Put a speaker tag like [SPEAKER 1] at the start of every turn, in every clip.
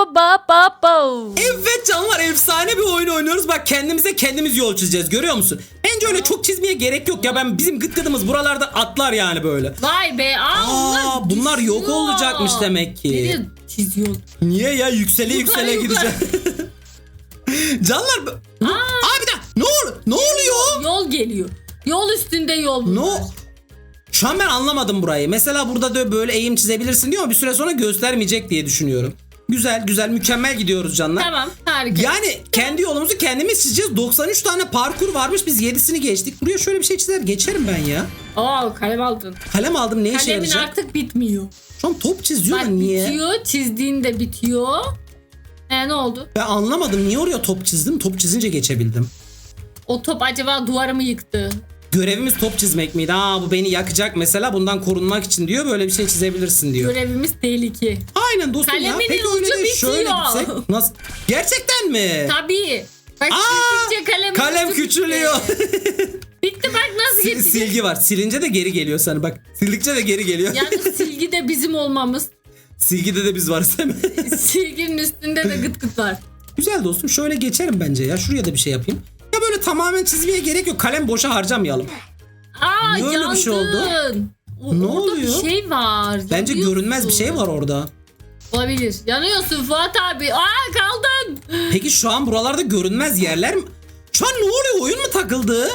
[SPEAKER 1] ba ba ba ba.
[SPEAKER 2] Evet canlar efsane bir oyun oynuyoruz. Bak kendimize kendimiz yol çizeceğiz görüyor musun? Bence öyle çok çizmeye gerek yok ya. Ben bizim gıt gıdımız buralarda atlar yani böyle.
[SPEAKER 1] Vay be. Aa,
[SPEAKER 2] Aa, bunlar yok
[SPEAKER 1] düşüyor.
[SPEAKER 2] olacakmış demek ki.
[SPEAKER 1] Nereye çiziyor?
[SPEAKER 2] Niye ya yüksele
[SPEAKER 1] Yukarı,
[SPEAKER 2] yüksele
[SPEAKER 1] yukarı.
[SPEAKER 2] gideceğim. canlar Aa bir dakika ne oluyor? Ne oluyor?
[SPEAKER 1] Yol geliyor. Yol üstünde yol.
[SPEAKER 2] Ne?
[SPEAKER 1] bunlar.
[SPEAKER 2] Şu an ben anlamadım burayı. Mesela burada da böyle eğim çizebilirsin diyor ama bir süre sonra göstermeyecek diye düşünüyorum. Güzel güzel mükemmel gidiyoruz canlar.
[SPEAKER 1] Tamam harika.
[SPEAKER 2] Yani kendi yolumuzu kendimiz çizeceğiz. 93 tane parkur varmış. Biz 7'sini geçtik. Buraya şöyle bir şey çizer geçerim ben ya.
[SPEAKER 1] Oo kalem aldın.
[SPEAKER 2] Kalem aldım ne işe
[SPEAKER 1] Kalemin
[SPEAKER 2] yarayacak?
[SPEAKER 1] artık bitmiyor.
[SPEAKER 2] Şu an top çiziyor da
[SPEAKER 1] Bak
[SPEAKER 2] niye?
[SPEAKER 1] bitiyor. Çizdiğinde bitiyor. E ne oldu?
[SPEAKER 2] Ben anlamadım. Niye oraya top çizdim? Top çizince geçebildim.
[SPEAKER 1] O top acaba duvarımı yıktı?
[SPEAKER 2] Görevimiz top çizmek miydi? Aa bu beni yakacak mesela bundan korunmak için diyor. Böyle bir şey çizebilirsin diyor.
[SPEAKER 1] Görevimiz tehlike.
[SPEAKER 2] Aynen dostum ya.
[SPEAKER 1] Kalemin
[SPEAKER 2] Peki öyle
[SPEAKER 1] ucu
[SPEAKER 2] de şöyle
[SPEAKER 1] bitiyor.
[SPEAKER 2] gitsek. Nasıl? Gerçekten mi?
[SPEAKER 1] Tabii. Bak
[SPEAKER 2] Aa,
[SPEAKER 1] kalem
[SPEAKER 2] kalem küçülüyor.
[SPEAKER 1] Bitti. Bak nasıl
[SPEAKER 2] Sil-
[SPEAKER 1] gitti.
[SPEAKER 2] silgi var. Silince de geri geliyor sana bak. Sildikçe de geri geliyor.
[SPEAKER 1] Yani silgi de bizim olmamız.
[SPEAKER 2] Silgide de biz varız değil mi?
[SPEAKER 1] Silginin üstünde de gıt gıt var.
[SPEAKER 2] Güzel dostum şöyle geçerim bence ya. Şuraya da bir şey yapayım. Tamamen çizmeye gerek yok. Kalem boşa harcamayalım.
[SPEAKER 1] Aa
[SPEAKER 2] Niye öyle bir şey oldu?
[SPEAKER 1] O,
[SPEAKER 2] Ne
[SPEAKER 1] orada
[SPEAKER 2] oluyor?
[SPEAKER 1] bir şey var.
[SPEAKER 2] Bence
[SPEAKER 1] Yanıyorsun.
[SPEAKER 2] görünmez bir şey var orada.
[SPEAKER 1] Olabilir. Yanıyorsun Fuat abi. Aa kaldın.
[SPEAKER 2] Peki şu an buralarda görünmez yerler mi? Şu an ne oluyor? Oyun mu takıldı?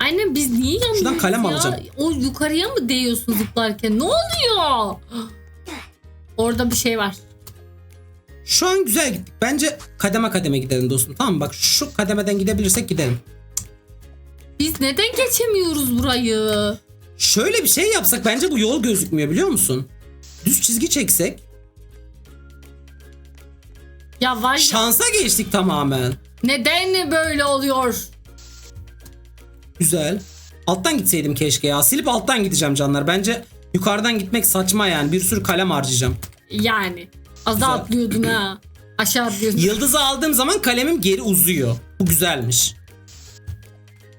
[SPEAKER 1] Annem biz niye yanıyoruz
[SPEAKER 2] Şuradan kalem
[SPEAKER 1] ya?
[SPEAKER 2] alacağım.
[SPEAKER 1] O yukarıya mı değiyorsun zıplarken? Ne oluyor? Orada bir şey var.
[SPEAKER 2] Şu an güzel gittik. Bence kademe kademe gidelim dostum. Tamam mı? Bak şu kademeden gidebilirsek gidelim.
[SPEAKER 1] Biz neden geçemiyoruz burayı?
[SPEAKER 2] Şöyle bir şey yapsak bence bu yol gözükmüyor biliyor musun? Düz çizgi çeksek.
[SPEAKER 1] Ya var ya
[SPEAKER 2] Şansa geçtik tamamen.
[SPEAKER 1] neden böyle oluyor?
[SPEAKER 2] Güzel. Alttan gitseydim keşke ya. Silip alttan gideceğim canlar. Bence yukarıdan gitmek saçma yani. Bir sürü kalem harcayacağım.
[SPEAKER 1] Yani az daha atlıyordun ha. Aşağı atlıyordun.
[SPEAKER 2] Yıldızı aldığım zaman kalemim geri uzuyor. Bu güzelmiş.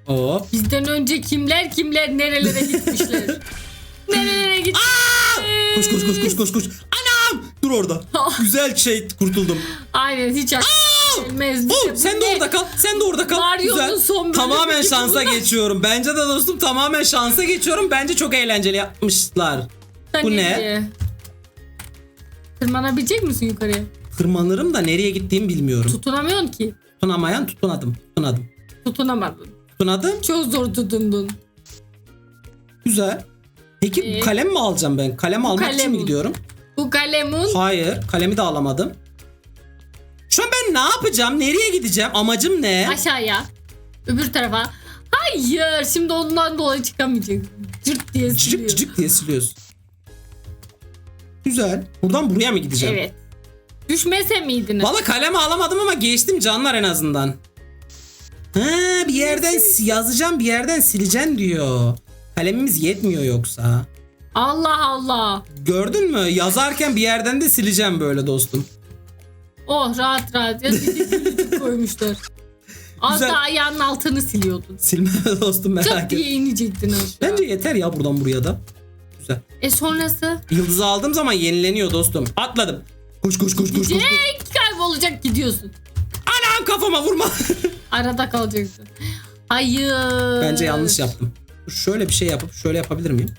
[SPEAKER 2] Oo.
[SPEAKER 1] Bizden önce kimler kimler nerelere gitmişler. nerelere gitmişler.
[SPEAKER 2] Koş koş koş koş koş koş. Anam! Dur orada. Güzel şey kurtuldum.
[SPEAKER 1] Aynen hiç gelmez.
[SPEAKER 2] Oo, sen de orada kal. Sen de orada kal.
[SPEAKER 1] Mario'nun
[SPEAKER 2] Güzel.
[SPEAKER 1] son
[SPEAKER 2] Tamamen şansa
[SPEAKER 1] bunlar.
[SPEAKER 2] geçiyorum. Bence de dostum tamamen şansa geçiyorum. Bence çok eğlenceli yapmışlar.
[SPEAKER 1] Sen
[SPEAKER 2] bu ne?
[SPEAKER 1] Tırmanabilecek misin yukarıya?
[SPEAKER 2] Tırmanırım da nereye gittiğimi bilmiyorum.
[SPEAKER 1] Tutunamıyorsun ki.
[SPEAKER 2] Tutunamayan tutunadım. Tutunadım.
[SPEAKER 1] Tutunamadın.
[SPEAKER 2] Tutunadım.
[SPEAKER 1] Çok zor tutundun.
[SPEAKER 2] Güzel. Peki
[SPEAKER 1] Ee,
[SPEAKER 2] kalem mi alacağım ben? Kalem almak için
[SPEAKER 1] kalem
[SPEAKER 2] mi gidiyorum?
[SPEAKER 1] Bu kalemun
[SPEAKER 2] Hayır. Kalemi de alamadım. Şu an ben ne yapacağım? Nereye gideceğim? Amacım ne?
[SPEAKER 1] aşağıya. Öbür tarafa. Hayır. Şimdi ondan dolayı çıkamayacak. Cırt diye siliyor.
[SPEAKER 2] cıcık diye siliyorsun. Güzel. Buradan buraya mı gideceğim?
[SPEAKER 1] Evet. Düşmese miydiniz?
[SPEAKER 2] Valla kalemi alamadım ama geçtim canlar en azından. Ha, bir yerden yazacağım bir yerden sileceğim diyor. Kalemimiz yetmiyor yoksa.
[SPEAKER 1] Allah Allah.
[SPEAKER 2] Gördün mü? Yazarken bir yerden de sileceğim böyle dostum.
[SPEAKER 1] Oh rahat rahat. Ya koymuşlar. Az
[SPEAKER 2] Güzel.
[SPEAKER 1] da ayağının altını siliyordun.
[SPEAKER 2] Silme dostum merak
[SPEAKER 1] Çok
[SPEAKER 2] etme.
[SPEAKER 1] diye inecektin aşağı.
[SPEAKER 2] Bence yeter ya buradan buraya da. Güzel.
[SPEAKER 1] E sonrası?
[SPEAKER 2] Yıldızı aldığım zaman yenileniyor dostum. Atladım. Koş koş koş koş koş. koş.
[SPEAKER 1] Direkt kaybolacak gidiyorsun.
[SPEAKER 2] Anam kafama vurma.
[SPEAKER 1] Arada kalacaksın. Hayır.
[SPEAKER 2] Bence yanlış yaptım. Şöyle bir şey yapıp şöyle yapabilir miyim?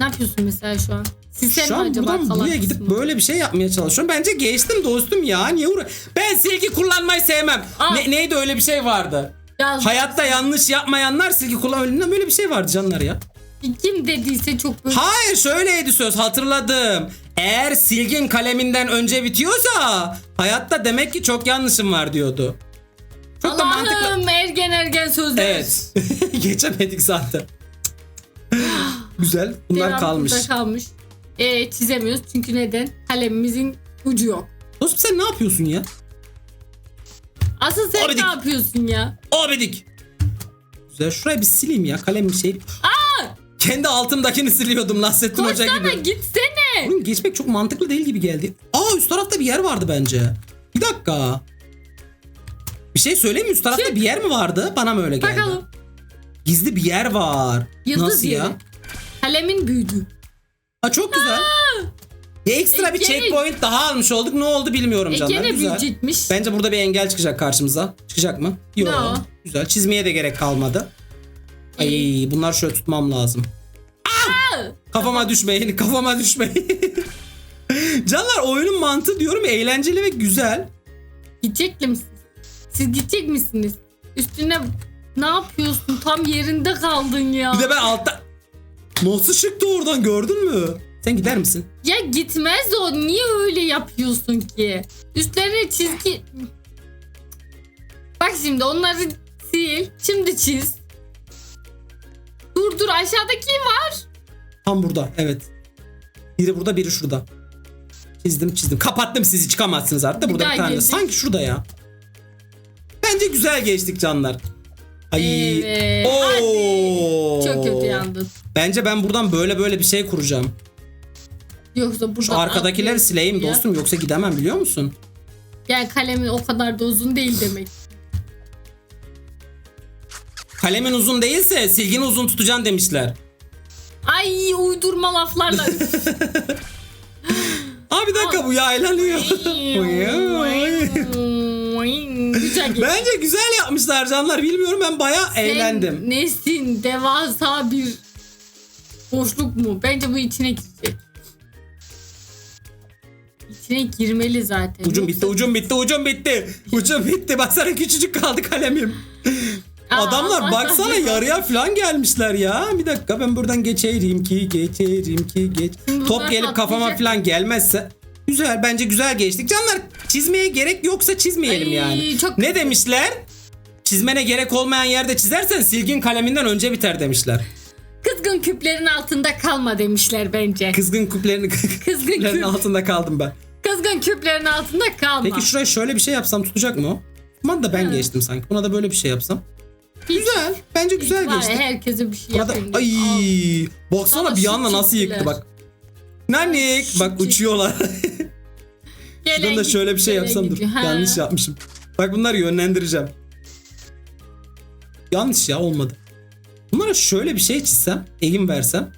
[SPEAKER 1] Ne yapıyorsun mesela şu an? Silsem
[SPEAKER 2] Şu
[SPEAKER 1] mi
[SPEAKER 2] an
[SPEAKER 1] acaba
[SPEAKER 2] buradan
[SPEAKER 1] kalan
[SPEAKER 2] buraya gidip
[SPEAKER 1] kısmı?
[SPEAKER 2] böyle bir şey yapmaya çalışıyorum. Bence geçtim dostum ya. Niye uğra... Ben silgi kullanmayı sevmem.
[SPEAKER 1] Aa.
[SPEAKER 2] Ne, neydi öyle bir şey vardı.
[SPEAKER 1] Ya,
[SPEAKER 2] Hayatta yanlış yapmayanlar silgi kullanmayan böyle bir şey vardı canlar ya.
[SPEAKER 1] Kim dediyse çok böyle.
[SPEAKER 2] Hayır şöyleydi söz hatırladım. Eğer silgin kaleminden önce bitiyorsa hayatta demek ki çok yanlışım var diyordu. Çok da mantıklı.
[SPEAKER 1] Allah'ım ergen ergen sözler.
[SPEAKER 2] Evet. Geçemedik zaten. Güzel. Bunlar
[SPEAKER 1] Devamlı
[SPEAKER 2] kalmış.
[SPEAKER 1] burada kalmış. E, çizemiyoruz çünkü neden? Kalemimizin ucu yok.
[SPEAKER 2] Dostum sen ne yapıyorsun ya?
[SPEAKER 1] Asıl sen
[SPEAKER 2] Abidik.
[SPEAKER 1] ne yapıyorsun ya?
[SPEAKER 2] Abidik. Güzel. Şurayı bir sileyim ya. Kalem bir şey. Kendi altımdakini siliyordum Nasrettin Hoca
[SPEAKER 1] Koşsana
[SPEAKER 2] gibi.
[SPEAKER 1] gitsene.
[SPEAKER 2] Oğlum geçmek çok mantıklı değil gibi geldi. Aa üst tarafta bir yer vardı bence. Bir dakika. Bir şey söyleyeyim mi? Üst tarafta bir yer mi vardı? Bana mı öyle geldi?
[SPEAKER 1] Bakalım.
[SPEAKER 2] Gizli bir yer var.
[SPEAKER 1] Yıldız
[SPEAKER 2] Nasıl
[SPEAKER 1] yeri.
[SPEAKER 2] ya?
[SPEAKER 1] Kalemin büyüdü.
[SPEAKER 2] Ha çok güzel. Ya ekstra bir
[SPEAKER 1] gene-
[SPEAKER 2] checkpoint daha almış olduk. Ne oldu bilmiyorum
[SPEAKER 1] E,
[SPEAKER 2] canlar.
[SPEAKER 1] gene
[SPEAKER 2] Güzel. Bence burada bir engel çıkacak karşımıza. Çıkacak mı? Yok.
[SPEAKER 1] No.
[SPEAKER 2] Güzel. Çizmeye de gerek kalmadı. Ay bunlar şöyle tutmam lazım.
[SPEAKER 1] Aa!
[SPEAKER 2] Kafama düşmeyin, kafama düşmeyin. Canlar oyunun mantığı diyorum ya, eğlenceli ve güzel.
[SPEAKER 1] Gidecek misiniz? Siz gidecek misiniz? Üstüne ne yapıyorsun? Tam yerinde kaldın ya.
[SPEAKER 2] Bir de ben altta... Nasıl çıktı oradan gördün mü? Sen gider misin?
[SPEAKER 1] Ya gitmez o. Niye öyle yapıyorsun ki? Üstlerine çizgi... Bak şimdi onları sil. Şimdi çiz. Dur dur aşağıdaki var.
[SPEAKER 2] Tam burada evet. Biri burada biri şurada. Çizdim çizdim. Kapattım sizi çıkamazsınız artık
[SPEAKER 1] Bir
[SPEAKER 2] burada bir tane.
[SPEAKER 1] girdik.
[SPEAKER 2] Sanki şurada ya. Bence güzel geçtik canlar. Ay.
[SPEAKER 1] Evet.
[SPEAKER 2] Oo.
[SPEAKER 1] Çok kötü yandın.
[SPEAKER 2] Bence ben buradan böyle böyle bir şey kuracağım.
[SPEAKER 1] Yoksa burada
[SPEAKER 2] Şu arkadakileri sileyim dostum yoksa gidemem biliyor musun?
[SPEAKER 1] Yani kalemin o kadar da uzun değil demek.
[SPEAKER 2] Kalemin uzun değilse silgini uzun tutacaksın demişler.
[SPEAKER 1] Ay uydurma laflarla.
[SPEAKER 2] Aa bir dakika bu yaylanıyor.
[SPEAKER 1] Güzel.
[SPEAKER 2] Bence güzel yapmışlar canlar. Bilmiyorum ben
[SPEAKER 1] Sen
[SPEAKER 2] eğlendim.
[SPEAKER 1] Nesin devasa bir boşluk mu? Bence bu içine girecek. İçine girmeli zaten.
[SPEAKER 2] Ucum bitti, ucum bitti, ucum bitti. Ucum bitti. Baksana küçücük kaldı kalemim. Adamlar baksana yarıya falan gelmişler ya. Bir dakika ben buradan geçeyim ki, geçeyim ki, geç.
[SPEAKER 1] Şimdi
[SPEAKER 2] Top
[SPEAKER 1] bunlar
[SPEAKER 2] gelip kafama falan gelmezse. Güzel bence güzel geçtik. Canlar çizmeye gerek yoksa çizmeyelim
[SPEAKER 1] Ay,
[SPEAKER 2] yani.
[SPEAKER 1] çok
[SPEAKER 2] Ne demişler? Çizmene gerek olmayan yerde çizersen silgin kaleminden önce biter demişler.
[SPEAKER 1] Kızgın küplerin altında kalma demişler bence.
[SPEAKER 2] Kızgın küplerin,
[SPEAKER 1] Kızgın
[SPEAKER 2] küplerin
[SPEAKER 1] küp.
[SPEAKER 2] altında kaldım ben.
[SPEAKER 1] Kızgın küplerin altında kalma.
[SPEAKER 2] Peki şuraya şöyle bir şey yapsam tutacak mı o? Aman da ben geçtim sanki. Buna da böyle bir şey yapsam. Güzel. Bence güzel
[SPEAKER 1] Var
[SPEAKER 2] geçti.
[SPEAKER 1] herkese bir şey
[SPEAKER 2] Burada
[SPEAKER 1] yapayım.
[SPEAKER 2] ay.
[SPEAKER 1] Al.
[SPEAKER 2] baksana
[SPEAKER 1] Sana
[SPEAKER 2] bir anda nasıl yıktı bak. Nanik bak uçuyorlar.
[SPEAKER 1] Gelen
[SPEAKER 2] Şuradan da şöyle bir şey
[SPEAKER 1] gelen
[SPEAKER 2] yapsam dur.
[SPEAKER 1] gidiyor. Ha.
[SPEAKER 2] Yanlış yapmışım. Bak bunları yönlendireceğim. Yanlış ya olmadı. Bunlara şöyle bir şey çizsem, eğim versem.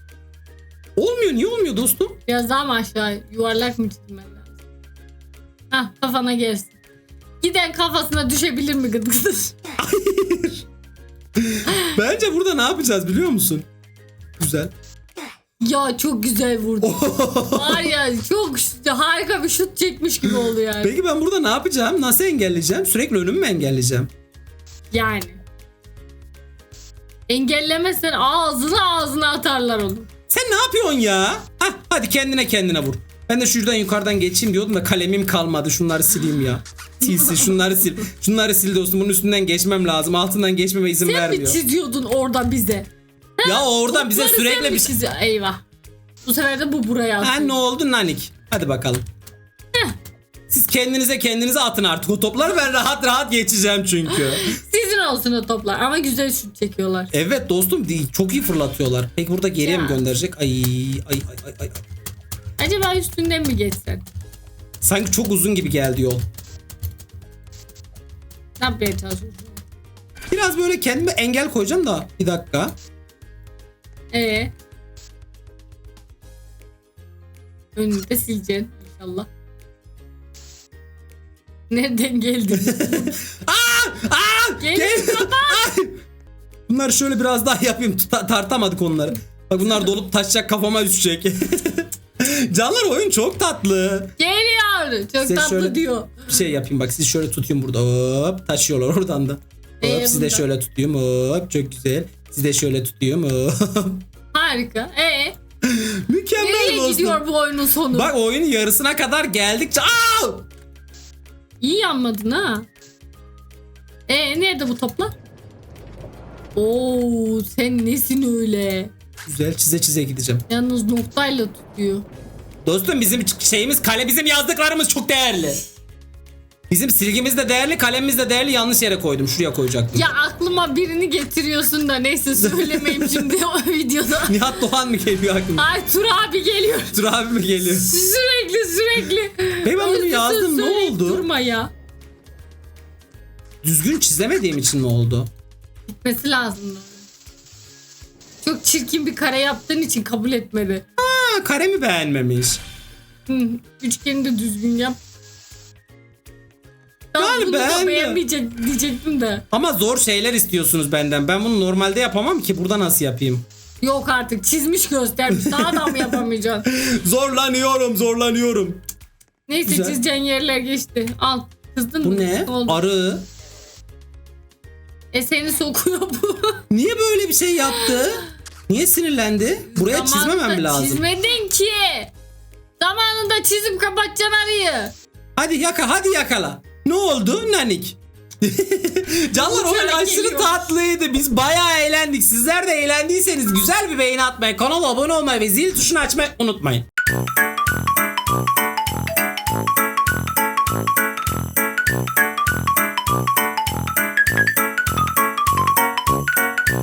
[SPEAKER 2] Olmuyor niye olmuyor dostum?
[SPEAKER 1] Biraz daha mı aşağı yuvarlak mı çizmen lazım? Hah kafana gelsin. Giden kafasına düşebilir mi gıdı gıdı?
[SPEAKER 2] Bence burada ne yapacağız biliyor musun? Güzel.
[SPEAKER 1] Ya çok güzel vurdu. Var ya çok harika bir şut çekmiş gibi oldu yani.
[SPEAKER 2] Peki ben burada ne yapacağım? Nasıl engelleyeceğim? Sürekli önümü mü engelleyeceğim?
[SPEAKER 1] Yani. Engellemezsen ağzına ağzına atarlar onu.
[SPEAKER 2] Sen ne yapıyorsun ya? Hah, hadi kendine kendine vur. Ben de şuradan yukarıdan geçeyim diyordum da kalemim kalmadı. Şunları sileyim ya. Sil sil şunları sil. Şunları sil dostum. Bunun üstünden geçmem lazım. Altından geçmeme izin
[SPEAKER 1] Sen mi
[SPEAKER 2] vermiyor.
[SPEAKER 1] çiziyordun orada bize?
[SPEAKER 2] Ya oradan bize
[SPEAKER 1] sen
[SPEAKER 2] sürekli
[SPEAKER 1] mi
[SPEAKER 2] bir şey-
[SPEAKER 1] çizi- Eyvah. Bu sefer de bu buraya
[SPEAKER 2] Ha
[SPEAKER 1] atıyor.
[SPEAKER 2] ne oldu nanik? Hadi bakalım. Siz kendinize kendinize atın artık o topları ben rahat rahat geçeceğim çünkü.
[SPEAKER 1] Sizin olsun o toplar ama güzel şut çekiyorlar.
[SPEAKER 2] Evet dostum değil, çok iyi fırlatıyorlar. Peki burada geriye
[SPEAKER 1] Ya.
[SPEAKER 2] mi gönderecek? Ay ay ay ay ay.
[SPEAKER 1] Acaba üstünden mi geçsen?
[SPEAKER 2] Sanki çok uzun gibi geldi yol.
[SPEAKER 1] Ne yapmaya çalışıyorsun?
[SPEAKER 2] Biraz böyle kendime engel koyacağım da bir dakika.
[SPEAKER 1] Ee? Önünü de sileceksin inşallah. Nereden geldin?
[SPEAKER 2] Aa!
[SPEAKER 1] Gelin
[SPEAKER 2] Gel-. Ay! Bunları şöyle biraz daha yapayım. Tuta- tartamadık onları. Bak bunlar dolup taşacak kafama düşecek. Canlar oyun çok tatlı.
[SPEAKER 1] Geliyor. Çok
[SPEAKER 2] Size
[SPEAKER 1] tatlı
[SPEAKER 2] şöyle-
[SPEAKER 1] diyor.
[SPEAKER 2] Bir şey yapayım bak sizi şöyle tutayım burada. Hop taşıyorlar oradan da. Hop
[SPEAKER 1] Ee,
[SPEAKER 2] sizi de şöyle tutayım. Hop çok güzel. Sizi de şöyle tutayım. Hop.
[SPEAKER 1] Harika. Ee,
[SPEAKER 2] Mükemmel
[SPEAKER 1] nereye
[SPEAKER 2] dostum.
[SPEAKER 1] gidiyor bu oyunun sonu?
[SPEAKER 2] Bak oyunun yarısına kadar geldikçe Aa!
[SPEAKER 1] İyi yanmadın ha. Ee, nerede bu toplar? Oo, sen nesin öyle?
[SPEAKER 2] Güzel çize çize gideceğim.
[SPEAKER 1] Yalnız noktayla tutuyor.
[SPEAKER 2] Dostum bizim şeyimiz kale bizim yazdıklarımız çok değerli. Bizim silgimiz de değerli, kalemimiz de değerli. Yanlış yere koydum. Şuraya koyacaktım.
[SPEAKER 1] Ya aklıma birini getiriyorsun da neyse söylemeyeyim şimdi o videoda.
[SPEAKER 2] Nihat Doğan mı geliyor aklıma?
[SPEAKER 1] Ay Tur abi geliyor.
[SPEAKER 2] Tur abi mi geliyor?
[SPEAKER 1] Sürekli sürekli.
[SPEAKER 2] Hey, ben bunu yazdım, ne oldu?
[SPEAKER 1] Durma ya.
[SPEAKER 2] Düzgün çizemediğim için mi oldu?
[SPEAKER 1] Gitmesi lazım. Çok çirkin bir kare yaptığın için kabul etmedi.
[SPEAKER 2] Ha, kare mi beğenmemiş?
[SPEAKER 1] Hı, üçgeni de düzgün yap. Tamam,
[SPEAKER 2] Yani
[SPEAKER 1] bunu da
[SPEAKER 2] beğendim.
[SPEAKER 1] beğenmeyecek diyecektim de.
[SPEAKER 2] Ama zor şeyler istiyorsunuz benden. Ben bunu normalde yapamam ki. Burada nasıl yapayım?
[SPEAKER 1] Yok artık çizmiş göstermiş. Daha da mı yapamayacaksın?
[SPEAKER 2] Zorlanıyorum, zorlanıyorum.
[SPEAKER 1] Neyse
[SPEAKER 2] Güzel.
[SPEAKER 1] çizeceğin yerler geçti. Al. Kızdın mı?
[SPEAKER 2] Bu ne?
[SPEAKER 1] Oldu.
[SPEAKER 2] Arı.
[SPEAKER 1] E seni sokuyor bu.
[SPEAKER 2] Niye böyle bir şey yaptı? Niye sinirlendi? Buraya çizmemem mi
[SPEAKER 1] Zamanında
[SPEAKER 2] lazım?
[SPEAKER 1] Çizmedin ki. Zamanında çizim kapatacaksın arıyı.
[SPEAKER 2] Hadi yaka, hadi yakala. Ne oldu nanik? Canlar oyun
[SPEAKER 1] Uçarak
[SPEAKER 2] aşırı
[SPEAKER 1] geliyor.
[SPEAKER 2] tatlıydı. Biz bayağı eğlendik. Sizler de eğlendiyseniz güzel bir beğeni atmayı, kanala abone olmayı ve zil tuşunu açmayı unutmayın.